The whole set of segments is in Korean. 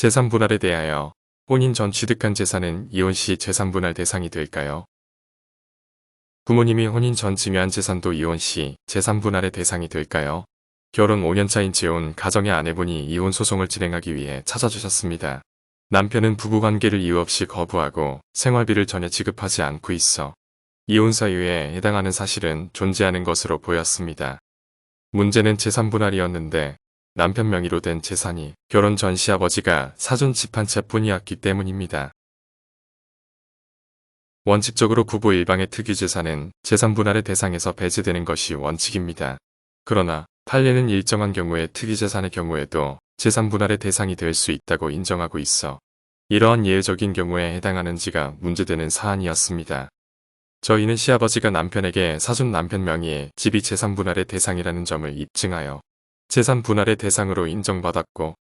재산 분할에 대하여 혼인 전 취득한 재산은 이혼 시 재산 분할 대상이 될까요? 부모님이 혼인 전 증여한 재산도 이혼 시 재산 분할의 대상이 될까요? 결혼 5년차인 재혼 가정의 아내분이 이혼 소송을 진행하기 위해 찾아주셨습니다. 남편은 부부관계를 이유 없이 거부하고 생활비를 전혀 지급하지 않고 있어 이혼 사유에 해당하는 사실은 존재하는 것으로 보였습니다. 문제는 재산 분할이었는데 남편 명의로 된 재산이 결혼 전 시아버지가 사준 집 한 채뿐이었기 때문입니다. 원칙적으로 부부 일방의 특유 재산은 재산 분할의 대상에서 배제되는 것이 원칙입니다. 그러나 판례는 일정한 경우에 특유 재산의 경우에도 재산 분할의 대상이 될 수 있다고 인정하고 있어 이러한 예외적인 경우에 해당하는지가 문제되는 사안이었습니다. 저희는 시아버지가 남편에게 사준 남편 명의의 집이 재산 분할의 대상이라는 점을 입증하여 재산 분할의 대상으로 인정받았고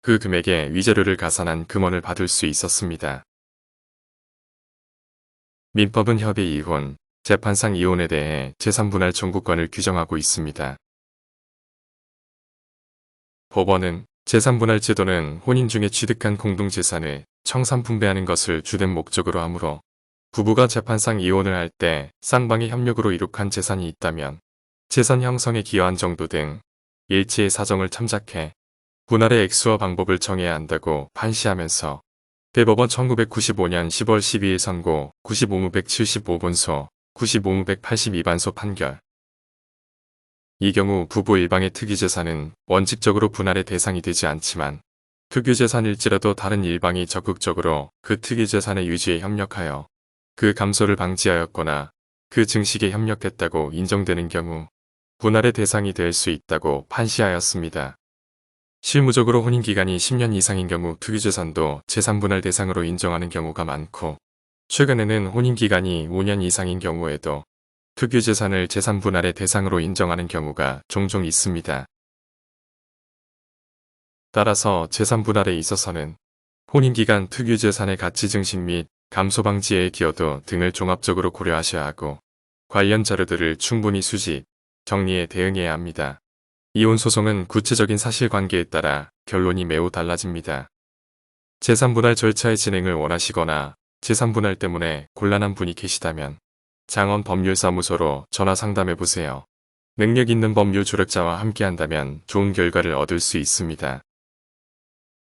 그 금액에 위자료를 가산한 금원을 받을 수 있었습니다. 민법은 협의 이혼, 재판상 이혼에 대해 재산 분할 청구권을 규정하고 있습니다. 법원은 재산 분할 제도는 혼인 중에 취득한 공동재산을 청산 분배하는 것을 주된 목적으로 하므로 부부가 재판상 이혼을 할 때 쌍방의 협력으로 이룩한 재산이 있다면 재산 형성에 기여한 정도 등 일치의 사정을 참작해 분할의 액수와 방법을 정해야 한다고 판시하면서 대법원 1995년 10월 12일 선고 95무 175번소 95무 182반소 판결. 이 경우 부부 일방의 특이재산은 원칙적으로 분할의 대상이 되지 않지만 특유재산일지라도 다른 일방이 적극적으로 그 특이재산의 유지에 협력하여 그 감소를 방지하였거나 그 증식에 협력했다고 인정되는 경우 분할의 대상이 될 수 있다고 판시하였습니다. 실무적으로 혼인기간이 10년 이상인 경우 특유재산도 재산분할 대상으로 인정하는 경우가 많고 최근에는 혼인기간이 5년 이상인 경우에도 특유재산을 재산분할의 대상으로 인정하는 경우가 종종 있습니다. 따라서 재산분할에 있어서는 혼인기간 특유재산의 가치 증식 및 감소 방지의 기여도 등을 종합적으로 고려하셔야 하고 관련 자료들을 충분히 수집, 정리에 대응해야 합니다. 이혼 소송은 구체적인 사실관계에 따라 결론이 매우 달라집니다. 재산분할 절차의 진행을 원하시거나 재산분할 때문에 곤란한 분이 계시다면 장원 법률사무소로 전화 상담해 보세요. 능력 있는 법률 조력자와 함께한다면 좋은 결과를 얻을 수 있습니다.